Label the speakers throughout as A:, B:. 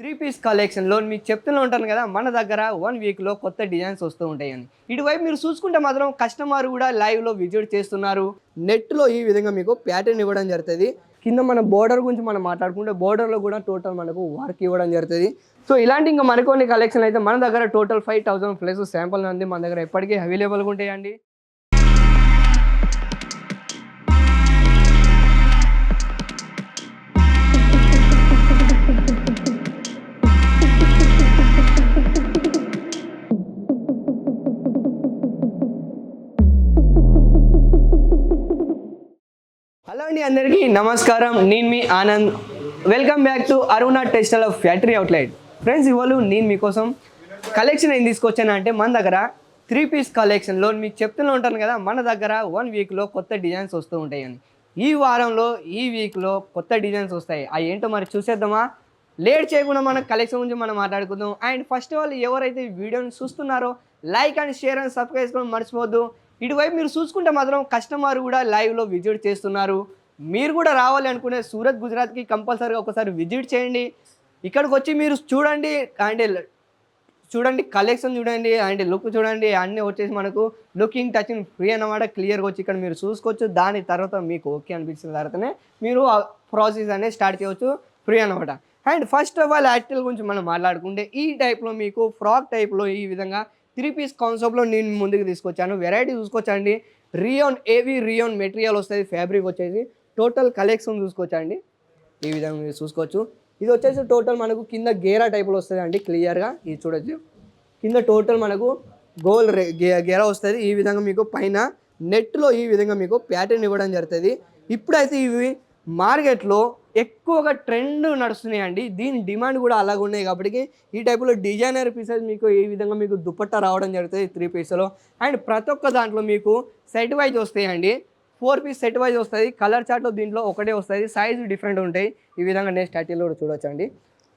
A: Three piece కలెక్షన్లో మీకు చెప్తూనే ఉంటాను కదా మన దగ్గర వన్ వీక్లో కొత్త డిజైన్స్ వస్తూ ఉంటాయని ఇటువైపు మీరు చూసుకుంటే మాత్రం కస్టమర్ కూడా లైవ్లో విజిట్ చేస్తున్నారు. నెట్లో ఈ విధంగా మీకు ప్యాటర్న్ ఇవ్వడం జరుగుతుంది. కింద మన బోర్డర్ గురించి మనం మాట్లాడుకుంటే బోర్డర్లో కూడా టోటల్ మనకు వర్క్ ఇవ్వడం జరుగుతుంది. సో ఇలాంటి ఇంకా మరికొన్ని కలెక్షన్ అయితే మన దగ్గర total five thousand plus sample ఉంది మన దగ్గర ఎప్పటికీ అవైలబుల్గా ఉంటాయండి. అండి అందరికీ నమస్కారం. నేను మీ Anand. Welcome back to Aruna textile of factory outlet friends ఇవాళ నేను మీకోసం కలెక్షన్ ఏం తీసుకొచ్చాను అంటే మన దగ్గర త్రీ పీస్ కలెక్షన్లో మీకు చెప్తూనే ఉంటాను కదా మన దగ్గర వన్ వీక్లో కొత్త డిజైన్స్ వస్తూ ఉంటాయని ఈ వారంలో ఈ వీక్లో కొత్త డిజైన్స్ వస్తాయి. అవి ఏంటో మరి చూసేద్దామా? లేట్ చేయకుండా మన కలెక్షన్ గురించి మనం మాట్లాడుకుందాం. అండ్ ఫస్ట్ ఆఫ్ ఆల్ ఎవరైతే వీడియోని చూస్తున్నారో like and share and subscribe చేసుకోవడం మర్చిపోవద్దు. ఇటువైపు మీరు చూసుకుంటే మాత్రం కస్టమర్ కూడా లైవ్లో విజిట్ చేస్తున్నారు. మీరు కూడా రావాలి అనుకునే సూరత్ గుజరాత్కి కంపల్సరీగా ఒకసారి విజిట్ చేయండి. ఇక్కడికి వచ్చి మీరు చూడండి అండ్ చూడండి కలెక్షన్ చూడండి అండ్ లుక్ చూడండి అన్నీ వచ్చేసి మనకు లుకింగ్ టచింగ్ ఫ్రీ అనమాట క్లియర్గా వచ్చి ఇక్కడ మీరు చూసుకోవచ్చు. దాని తర్వాత మీకు ఓకే అనిపించిన తర్వాతనే మీరు ఆ ప్రాసెస్ అనేది స్టార్ట్ చేయవచ్చు ఫ్రీ అనమాట అండ్ ఫస్ట్ ఆఫ్ ఆల్ యాక్టిల్ గురించి మనం మాట్లాడుకుంటే ఈ టైప్లో మీకు ఫ్రాక్ టైప్లో ఈ విధంగా త్రీ పీస్ కాన్సెప్ట్లో నేను ముందుకు తీసుకొచ్చాను. వెరైటీ చూసుకోవచ్చండి. రియోన్ ఏవి రియోన్ మెటీరియల్ వస్తుంది ఫ్యాబ్రిక్ వచ్చేసి. టోటల్ కలెక్షన్ చూసుకోవచ్చండి ఈ విధంగా మీరు చూసుకోవచ్చు. ఇది వచ్చేసి టోటల్ మనకు కింద గేరా టైప్లో వస్తుంది అండి క్లియర్గా ఇది చూడొచ్చు. కింద టోటల్ మనకు గోల్ రే- గేరా వస్తుంది. ఈ విధంగా మీకు పైన నెట్లో ఈ విధంగా మీకు ప్యాటర్న్ ఇవ్వడం జరుగుతుంది. ఇప్పుడైతే ఇవి మార్కెట్లో ఎక్కువగా ట్రెండ్ నడుస్తున్నాయండి దీని డిమాండ్ కూడా అలాగ ఉన్నాయి కాబట్టి ఈ టైపులో డిజైనర్ పీసెస్ మీకు ఈ విధంగా మీకు దుపట్టా రావడం జరుగుతుంది త్రీ పీస్లో అండ్ ప్రతి ఒక్క దాంట్లో మీకు సెట్ వైజ్ వస్తాయండి ఫోర్ పీస్ సెట్ వైజ్ వస్తుంది కలర్ చార్ట్లో దీంట్లో ఒకటే వస్తుంది సైజు డిఫరెంట్ ఉంటాయి. ఈ విధంగా నేను స్టాటిల్లో కూడా చూడొచ్చండి.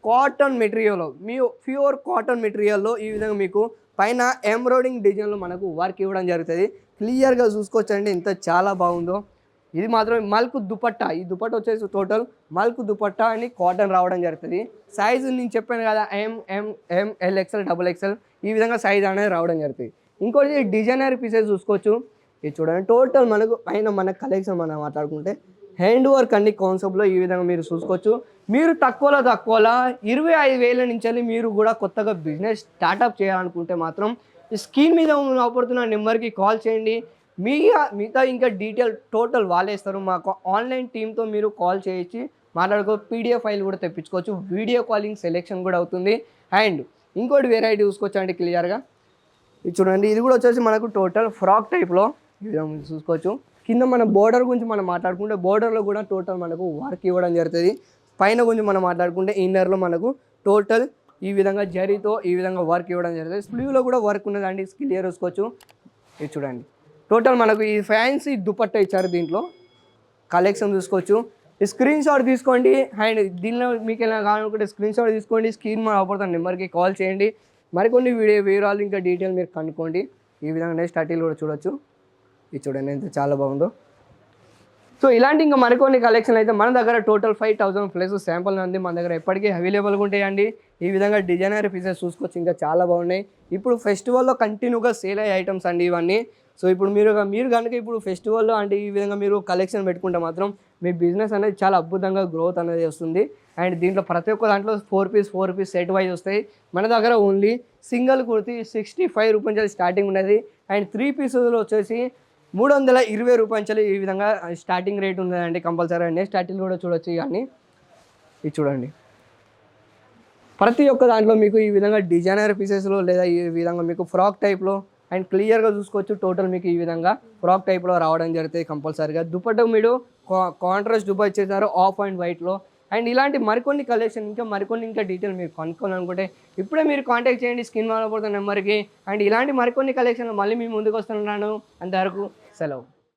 A: కాటన్ మెటీరియల్ మీ ప్యూర్ కాటన్ మెటీరియల్లో ఈ విధంగా మీకు పైన ఎంబ్రాయిడింగ్ డిజైన్లో మనకు వర్క్ ఇవ్వడం జరుగుతుంది. క్లియర్గా చూసుకోవచ్చండి. ఇంత చాలా బాగుందో. ఇది మాత్రం మల్క్ దుపట్టా. ఈ దుపట్ట వచ్చేసి టోటల్ మల్క్ దుపట్టా అని కాటన్ రావడం జరుగుతుంది. సైజు నేను చెప్పాను కదా M M M L XL double XL. ఈ విధంగా సైజ్ అనేది రావడం జరుగుతుంది. ఇంకోటి డిజైనర్ పీసెస్ చూసుకోవచ్చు. ఇది చూడండి. టోటల్ మనకు పైన మన కలెక్షన్ మనం మాట్లాడుకుంటే హ్యాండ్ వర్క్ అన్ని కాన్సెప్ట్లో ఈ విధంగా మీరు చూసుకోవచ్చు. మీరు తక్కువలో తక్కువలో ఇరవై ఐదు వేల నుంచి మీరు కూడా కొత్తగా బిజినెస్ స్టార్టప్ చేయాలనుకుంటే మాత్రం ఈ స్క్రీన్ మీద ఉన్న నెంబర్కి కాల్ చేయండి. మీ మిగతా ఇంకా డీటెయిల్ టోటల్ వాళ్ళేస్తారు. మాకు ఆన్లైన్ టీంతో మీరు కాల్ చేయించి మాట్లాడుకో పీడిఎఫ్ ఫైల్ కూడా తెప్పించుకోవచ్చు. వీడియో కాలింగ్ సెలెక్షన్ కూడా అవుతుంది. అండ్ ఇంకోటి వెరైటీ చూసుకోవచ్చు అండి క్లియర్గా ఇది చూడండి. ఇది కూడా వచ్చేసి మనకు టోటల్ ఫ్రాక్ టైప్లో విధంగా చూసుకోవచ్చు. కింద మన బోర్డర్ గురించి మనం మాట్లాడుకుంటే బోర్డర్లో కూడా టోటల్ మనకు వర్క్ ఇవ్వడం జరుగుతుంది. పైన గురించి మనం మాట్లాడుకుంటే ఇన్నర్లో మనకు టోటల్ ఈ విధంగా జరీతో ఈ విధంగా వర్క్ ఇవ్వడం జరుగుతుంది. స్లీవ్లో కూడా వర్క్ ఉన్నదండి క్లియర్ చూసుకోవచ్చు. ఇది చూడండి. టోటల్ మనకు ఈ ఫ్యాన్సీ దుపట్ట ఇచ్చారు దీంట్లో. కలెక్షన్ చూసుకోవచ్చు. ఈ స్క్రీన్ షాట్ తీసుకోండి. అండ్ దీనిలో మీకు ఎలా కావాలనుకుంటే స్క్రీన్ షాట్ తీసుకోండి. స్క్రీన్ మన అవపడుతున్న నెంబర్కి కాల్ చేయండి. మరికొన్ని వీడియో వివరాలు ఇంకా డీటెయిల్ మీరు కనుక్కోండి. ఈ విధంగా నెక్స్ట్ టైటిల్ కూడా చూడొచ్చు. ఇది చూడండి ఎంత చాలా బాగుందో. సో ఇలాంటి ఇంకా మరికొన్ని కలెక్షన్ అయితే మన దగ్గర total five thousand plus sample ఉంది మన దగ్గర ఎప్పటికీ అవైలబుల్గా ఉంటాయండి. ఈ విధంగా డిజైనర్ పీసెస్ చూసుకోవచ్చు. ఇంకా చాలా బాగున్నాయి. ఇప్పుడు ఫెస్టివల్లో కంటిన్యూగా సేల్ అయ్యే ఐటమ్స్ అండి ఇవన్నీ. సో ఇప్పుడు మీరు మీరు కనుక ఇప్పుడు ఫెస్టివల్లో అంటే ఈ విధంగా మీరు కలెక్షన్ పెట్టుకుంటే మాత్రం మీ బిజినెస్ అనేది చాలా అద్భుతంగా గ్రోత్ అనేది వస్తుంది. అండ్ దీంట్లో ప్రతి ఒక్క దాంట్లో four piece four piece set wise వస్తాయి. మన దగ్గర only single kurti sixty five rupees starting ఉన్నది. అండ్ త్రీ పీసెస్లో వచ్చేసి మూడు వందల ఇరవై రూపాయలు ఈ విధంగా స్టార్టింగ్ రేట్ ఉందండి కంపల్సరీ అండి. స్టార్టింగ్ కూడా చూడొచ్చు ఇవన్నీ ఇది చూడండి. ప్రతి ఒక్క దాంట్లో మీకు ఈ విధంగా డిజైనర్ పీసెస్లో లేదా ఈ విధంగా మీకు ఫ్రాక్ టైప్లో అండ్ క్లియర్గా చూసుకోవచ్చు. టోటల్ మీకు ఈ విధంగా ఫ్రాక్ టైప్లో రావడం జరుగుతుంది కంపల్సరీగా దుపట్ట మీరు కాంట్రాస్ట్ దుపా ఇచ్చేసారు. ఆఫ్ అండ్ వైట్లో అండ్ ఇలాంటి మరికొన్ని కలెక్షన్ ఇంకా మరికొన్ని ఇంకా డీటెయిల్ మీరు కనుక్కోవాలనుకుంటే ఇప్పుడే మీరు కాంటాక్ట్ చేయండి స్క్రీన్ పడుతున్న నెంబర్కి. అండ్ ఇలాంటి మరికొన్ని కలెక్షన్లు మళ్ళీ మీ ముందుకు వస్తున్నాను. అంతవరకు సెలవు.